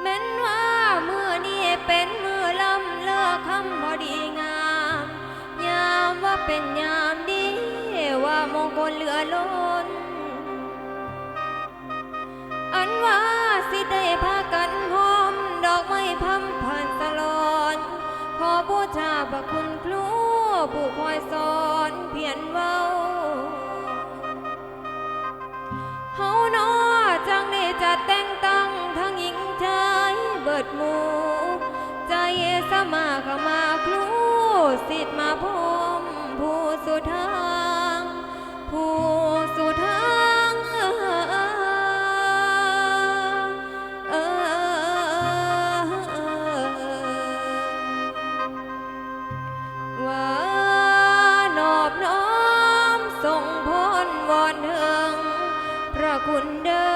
แม้นว่าเมื่อนี้เป็นมือลำเลิกคำบอดีงาม ยามว่าเป็นยามดีว่ามงคลเหลือล้น อันว่าสิได้พากันหอม ดอกไม้พัมผ่านตลอด ขอบูชาพระคุณครูผู้คอยสอนเพียรเว้าเฮา ข้ามาครูสิทธิ์มาพรมผู้สุทางผู้สุทางว่านอบน้อมส่งพรวอนเถิงพระคุณเดิ